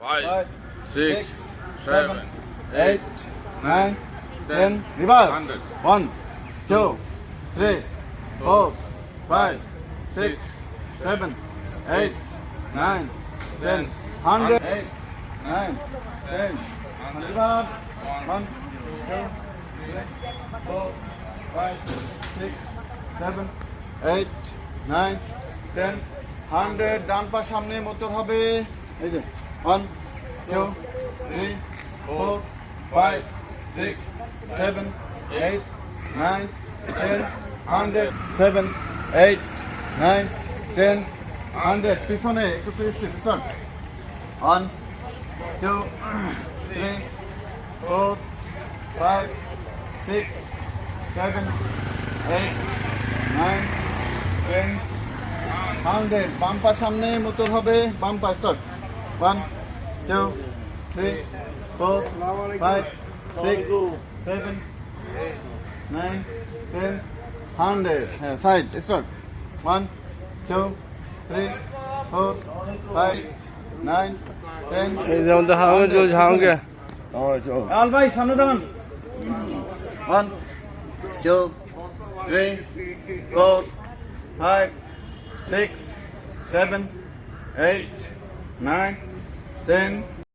five, five, six, seven, seven, eight, nine, ten. ten, Reverse. hundred. One, two, three, four, five, six, seven, eight, nine, ten. Hundred. Eight, nine, ten. Reverse. One, two, three, four, five, six, seven, eight, nine, ten. Hundred ডান পা সামনে মোচর হবে এই যে one two three four five six seven eight nine ten hundred seven eight nine ten hundred পিছনে, একটু পিছনে পিছন। One two three four five six seven eight nine ten hundred bumper সামনে মোচর হবে। Bumper start one two three four five six seven nine ten hundred হ্যাঁ side start one two three four five nine ten এই যেমন তো হাওয়া জল ঝাউঙ্গে আল ভাই সামনে দাঁড়ান one two three four five six seven eight nine then